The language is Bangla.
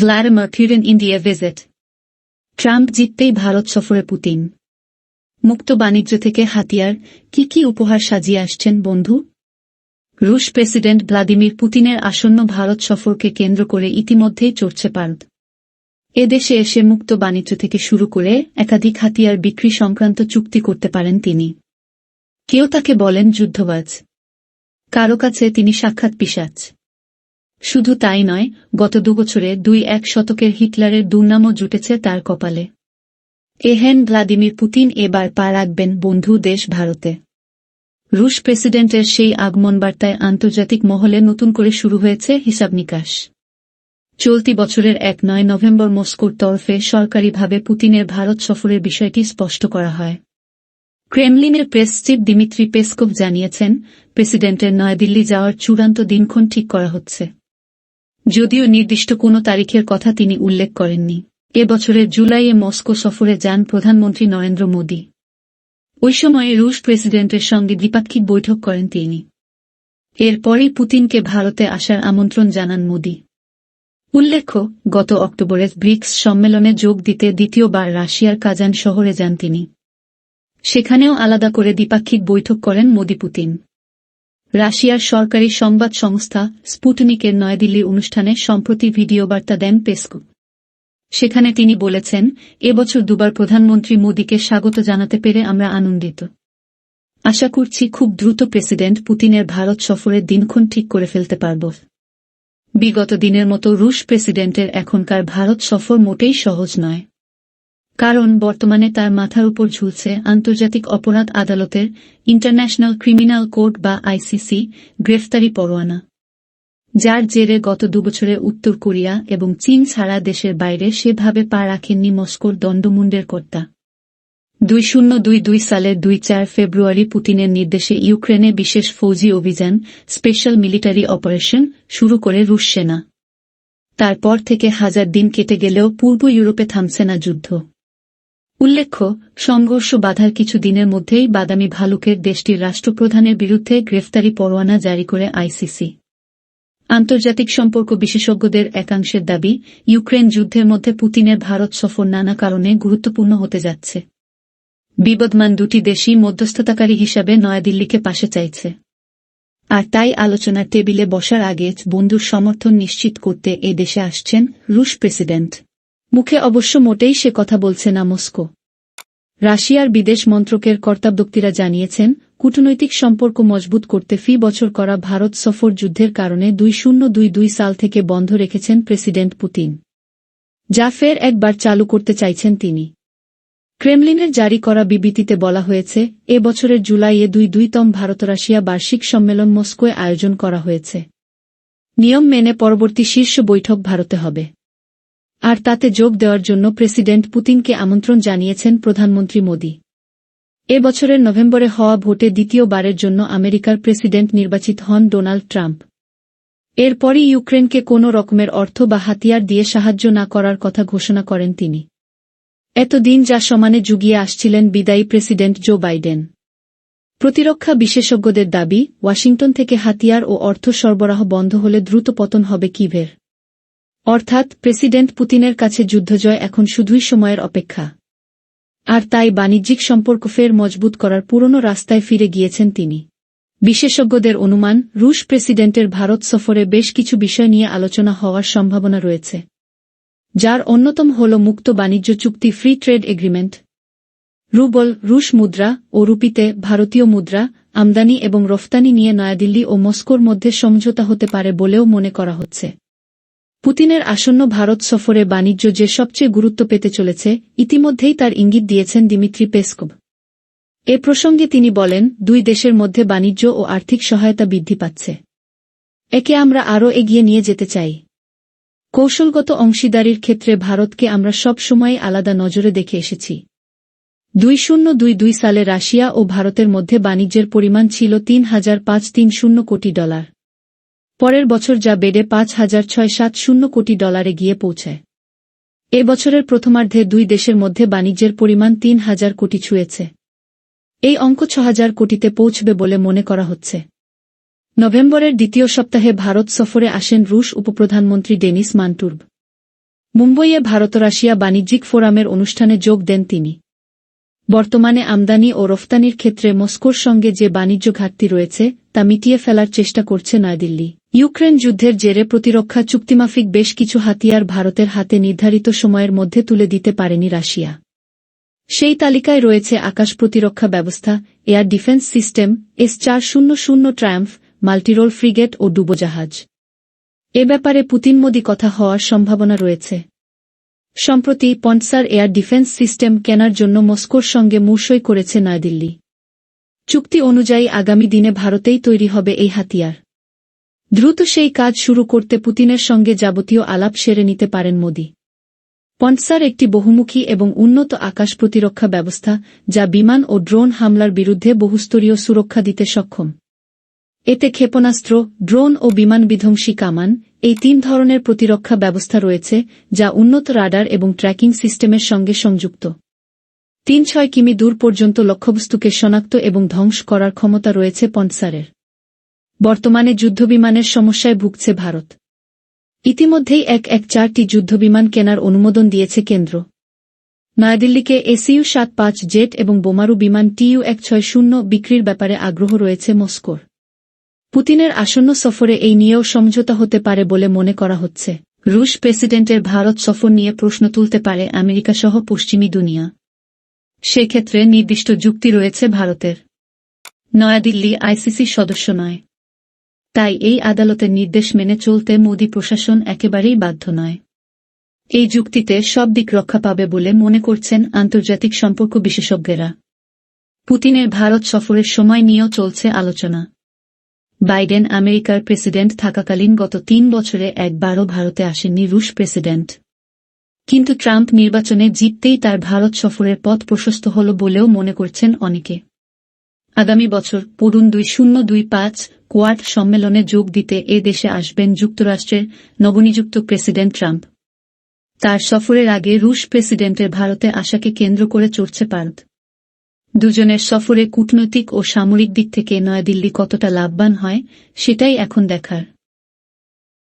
Vladimir Putin India visit Trump জিততেই Bharat সফরে পুতিন। মুক্ত বাণিজ্য থেকে হাতিয়ার, কি কি উপহার সাজিয়ে আসছেন বন্ধু? রুশ প্রেসিডেন্ট ভ্লাদিমির পুতিনের আসন্ন ভারত সফরকে কেন্দ্র করে ইতিমধ্যেই চড়ছে পারদ এদেশে এসে মুক্ত বাণিজ্য থেকে শুরু করে একাধিক হাতিয়ার বিক্রি সংক্রান্ত চুক্তি করতে পারেন তিনি। কেউ তাকে বলেন যুদ্ধবাজ। কারও কাছে তিনি সাক্ষাৎ পিসাচ শুধু তাই নয়, গত দুবছরে দুই এক শতকের হিটলারের দুর্নামও জুটেছে তার কপালে। এহেন ভ্লাদিমির পুতিন এবার পা রাখবেন বন্ধু দেশ ভারতে। রুশ প্রেসিডেন্টের সেই আগমন বার্তায় আন্তর্জাতিক মহলে নতুন করে শুরু হয়েছে হিসাব নিকাশ। চলতি বছরের এক নয় নভেম্বর মস্কোর তরফে সরকারিভাবে পুতিনের ভারত সফরের বিষয়টি স্পষ্ট করা হয়। ক্রেমলিনের প্রেস চিফ দিমিত্রি পেসকোভ জানিয়েছেন, প্রেসিডেন্টের নয়াদিল্লি যাওয়ার চূড়ান্ত দিনক্ষণ ঠিক করা হচ্ছে। যদিও নির্দিষ্ট কোনো তারিখের কথা তিনি উল্লেখ করেননি। এ বছরের জুলাইয়ে মস্কো সফরে যান প্রধানমন্ত্রী নরেন্দ্র মোদী। ওই সময়ে রুশ প্রেসিডেন্টের সঙ্গে দ্বিপাক্ষিক বৈঠক করেন তিনি। এরপরই পুতিনকে ভারতে আসার আমন্ত্রণ জানান মোদী। উল্লেখ্য, গত অক্টোবরে ব্রিক্স সম্মেলনে যোগ দিতে দ্বিতীয়বার রাশিয়ার কাজান শহরে যান তিনি। সেখানেও আলাদা করে দ্বিপাক্ষিক বৈঠক করেন মোদী পুতিন রাশিয়ার সরকারি সংবাদ সংস্থা স্পুটনিকের নয়াদিল্লি অনুষ্ঠানে সম্প্রতি ভিডিও বার্তা দেন পেসকো। সেখানে তিনি বলেছেন, এবছর দুবার প্রধানমন্ত্রী মোদীকে স্বাগত জানাতে পেরে আমরা আনন্দিত। আশা করছি খুব দ্রুত প্রেসিডেন্ট পুতিনের ভারত সফরের দিনক্ষণ ঠিক করে ফেলতে পারব। বিগত দিনের মতো রুশ প্রেসিডেন্টের এখনকার ভারত সফর মোটেই সহজ নয়। কারণ বর্তমানে তার মাথার উপর ঝুলছে আন্তর্জাতিক অপরাধ আদালতের ইন্টারন্যাশনাল ক্রিমিনাল কোর্ট বা আইসিসি গ্রেফতারি পরোয়ানা। যার জেরে গত দুবছরে উত্তর কোরিয়া এবং চীন ছাড়া দেশের বাইরে সেভাবে পা রাখেননি মস্কোর দণ্ডমুণ্ডের কর্তা। দুই শূন্য দুই দুই সালের দুই চার ফেব্রুয়ারি পুতিনের নির্দেশে ইউক্রেনে বিশেষ ফৌজি অভিযান, স্পেশাল মিলিটারি অপারেশন, শুরু করে রুশ সেনা। তারপর থেকে হাজার দিন কেটে গেলেও পূর্ব ইউরোপে থামছে না যুদ্ধ। উল্লেখ্য, সংঘর্ষ বাধার কিছু দিনের মধ্যেই বাদামি ভালুকের দেশটির রাষ্ট্রপ্রধানের বিরুদ্ধে গ্রেফতারি পরোয়ানা জারি করে আইসিসি। আন্তর্জাতিক সম্পর্ক বিশেষজ্ঞদের একাংশের দাবি, ইউক্রেন যুদ্ধের মধ্যে পুতিনের ভারত সফর নানা কারণে গুরুত্বপূর্ণ হতে যাচ্ছে। বিবদমান দুটি দেশই মধ্যস্থতাকারী হিসাবে নয়াদিল্লিকে পাশে চাইছে। আর তাই আলোচনার টেবিলে বসার আগে বন্ধুর সমর্থন নিশ্চিত করতে এ দেশে আসছেন রুশ প্রেসিডেন্ট। মুখে অবশ্য মোটেই সে কথা বলছে না মস্কো। রাশিয়ার বিদেশ মন্ত্রকের কর্তাব্যক্তিরা জানিয়েছেন, কূটনৈতিক সম্পর্ক মজবুত করতে ফি বছর করা ভারত সফর যুদ্ধের কারণে দুই শূন্য দুই দুই সাল থেকে বন্ধ রেখেছেন প্রেসিডেন্ট পুতিন। যা ফের একবার চালু করতে চাইছেন তিনি। ক্রেমলিনের জারি করা বিবৃতিতে বলা হয়েছে, এ বছরের জুলাইয়ে দুই দুইতম ভারত রাশিয়া বার্ষিক সম্মেলন মস্কোয় আয়োজন করা হয়েছে। নিয়ম মেনে পরবর্তী শীর্ষ বৈঠক ভারতে হবে। আর তাতে যোগ দেওয়ার জন্য প্রেসিডেন্ট পুতিনকে আমন্ত্রণ জানিয়েছেন প্রধানমন্ত্রী মোদী। এ বছরের নভেম্বরে হওয়া ভোটে দ্বিতীয়বারের জন্য আমেরিকার প্রেসিডেন্ট নির্বাচিত হন ডোনাল্ড ট্রাম্প। এরপরই ইউক্রেনকে কোনো রকমের অর্থ বা হাতিয়ার দিয়ে সাহায্য না করার কথা ঘোষণা করেন তিনি। এতদিন যা সমানে জুগিয়ে আসছিলেন বিদায়ী প্রেসিডেন্ট জো বাইডেন। প্রতিরক্ষা বিশেষজ্ঞদের দাবি, ওয়াশিংটন থেকে হাতিয়ার ও অর্থ সরবরাহ বন্ধ হলে দ্রুত পতন হবে কিভের। অর্থাৎ প্রেসিডেন্ট পুতিনের কাছে যুদ্ধজয় এখন শুধুই সময়ের অপেক্ষা। আর তাই বাণিজ্যিক সম্পর্ক ফের মজবুত করার পুরনো রাস্তায় ফিরে গিয়েছেন তিনি। বিশেষজ্ঞদের অনুমান, রুশ প্রেসিডেন্টের ভারত সফরে বেশ কিছু বিষয় নিয়ে আলোচনা হওয়ার সম্ভাবনা রয়েছে। যার অন্যতম হল মুক্ত বাণিজ্য চুক্তি ফ্রি ট্রেড এগ্রিমেন্ট রুবল, রুশ মুদ্রা ও রুপিতে ভারতীয় মুদ্রা, আমদানি এবং রফতানি নিয়ে নয়াদিল্লি ও মস্কোর মধ্যে সমঝোতা হতে পারে বলেও মনে করা হচ্ছে। পুতিনের আসন্ন ভারত সফরে বাণিজ্য যে সবচেয়ে গুরুত্ব পেতে চলেছে, ইতিমধ্যেই তার ইঙ্গিত দিয়েছেন দিমিত্রি পেসকভ। এ প্রসঙ্গে তিনি বলেন, দুই দেশের মধ্যে বাণিজ্য ও আর্থিক সহায়তা বৃদ্ধি পাচ্ছে। একে আমরা আরও এগিয়ে নিয়ে যেতে চাই। কৌশলগত অংশীদারির ক্ষেত্রে ভারতকে আমরা সব সময় আলাদা নজরে দেখে এসেছি। দুই শূন্য দুই দুই সালে রাশিয়া ও ভারতের মধ্যে বাণিজ্যের পরিমাণ ছিল তিন হাজার পাঁচ তিন শূন্য কোটি ডলার। পরের বছর যা বেড়ে পাঁচ হাজার ছয় সাত শূন্য কোটি ডলারে গিয়ে পৌঁছায়। এ বছরের প্রথমার্ধে দুই দেশের মধ্যে বাণিজ্যের পরিমাণ তিন হাজার কোটি ছুঁয়েছে। এই অঙ্ক ছ হাজার কোটিতে পৌঁছবে বলে মনে করা হচ্ছে। নভেম্বরের দ্বিতীয় সপ্তাহে ভারত সফরে আসেন রুশ উপপ্রধানমন্ত্রী ডেনিস মান্টুর্ব। মুম্বইয়ে ভারত রাশিয়া বাণিজ্যিক ফোরামের অনুষ্ঠানে যোগ দেন তিনি। বর্তমানে আমদানি ও রফতানির ক্ষেত্রে মস্কোর সঙ্গে যে বাণিজ্য ঘাটতি রয়েছে, তা মিটিয়ে ফেলার চেষ্টা করছে নয়াদিল্লি। ইউক্রেন যুদ্ধের জেরে প্রতিরক্ষা চুক্তিমাফিক বেশ কিছু হাতিয়ার ভারতের হাতে নির্ধারিত সময়ের মধ্যে তুলে দিতে পারেনি রাশিয়া। সেই তালিকায় রয়েছে আকাশ প্রতিরক্ষা ব্যবস্থা, এয়ার ডিফেন্স সিস্টেম, এস চার শূন্য শূন্য ট্রায়াম্ফ, মাল্টিরোল ফ্রিগেট ও ডুবোজাহাজ। এ ব্যাপারে পুতিন মোদি কথা হওয়ার সম্ভাবনা রয়েছে। সম্প্রতি পন্টসার এয়ার ডিফেন্স সিস্টেম কেনার জন্য মস্কোর সঙ্গে মুসই করেছে নয়াদিল্লি। চুক্তি অনুযায়ী আগামী দিনে ভারতেই তৈরি হবে এই হাতিয়ার। দ্রুত সেই কাজ শুরু করতে পুতিনের সঙ্গে যাবতীয় আলাপ সেরে নিতে পারেন মোদি। পন্টসার একটি বহুমুখী এবং উন্নত আকাশ প্রতিরক্ষা ব্যবস্থা, যা বিমান ও ড্রোন হামলার বিরুদ্ধে বহুস্তরীয় সুরক্ষা দিতে সক্ষম। এতে ক্ষেপণাস্ত্র, ড্রোন ও বিমান বিধ্বংসী কামান, এই তিন ধরনের প্রতিরক্ষা ব্যবস্থা রয়েছে, যা উন্নত রাডার এবং ট্র্যাকিং সিস্টেমের সঙ্গে সংযুক্ত। তিন ছয় কিমি দূর পর্যন্ত লক্ষ্যবস্তুকে শনাক্ত এবং ধ্বংস করার ক্ষমতা রয়েছে পন্টসারের বর্তমানে যুদ্ধবিমানের সমস্যায় ভুগছে ভারত। ইতিমধ্যেই এক এক চারটি যুদ্ধবিমান কেনার অনুমোদন দিয়েছে কেন্দ্র। নয়াদিল্লিকে এসইউ সাত পাঁচ জেট এবং বোমারু বিমান টিইউ এক ছয় শূন্য বিক্রির ব্যাপারে আগ্রহ রয়েছে মস্কোর। পুতিনের আসন্ন সফরে এই নিয়েও সমঝোতা হতে পারে বলে মনে করা হচ্ছে। রুশ প্রেসিডেন্টের ভারত সফর নিয়ে প্রশ্ন তুলতে পারে আমেরিকা সহ পশ্চিমী দুনিয়া। সেক্ষেত্রে নির্দিষ্ট যুক্তি রয়েছে ভারতের। নয়াদিল্লি আইসিসি সদস্য নয়। তাই এই আদালতের নির্দেশ মেনে চলতে মোদি প্রশাসন একেবারেই বাধ্য নয়। এই যুক্তিতে সব দিক রক্ষা পাবে বলে মনে করছেন আন্তর্জাতিক সম্পর্ক বিশেষজ্ঞেরা। পুতিনের ভারত সফরের সময় নিয়েও চলছে আলোচনা। বাইডেন আমেরিকার প্রেসিডেন্ট থাকাকালীন গত তিন বছরে একবারও ভারতে আসেননি রুশ প্রেসিডেন্ট। কিন্তু ট্রাম্প নির্বাচনে জিততেই তার ভারত সফরের পথ প্রশস্ত হল বলেও মনে করছেন অনেকে। আগামী বছর পড়ুন দুই শূন্য দুই পাঁচ কোয়াড সম্মেলনে যোগ দিতে এ দেশে আসবেন যুক্তরাষ্ট্রের নবনিযুক্ত প্রেসিডেন্ট ট্রাম্প। তার সফরের আগে রুশ প্রেসিডেন্টের ভারতে আসাকে কেন্দ্র করে চড়ছে ভারত। দুজনের সফরে কূটনৈতিক ও সামরিক দিক থেকে নয়াদিল্লি কতটা লাভবান হয় সেটাই এখন দেখার।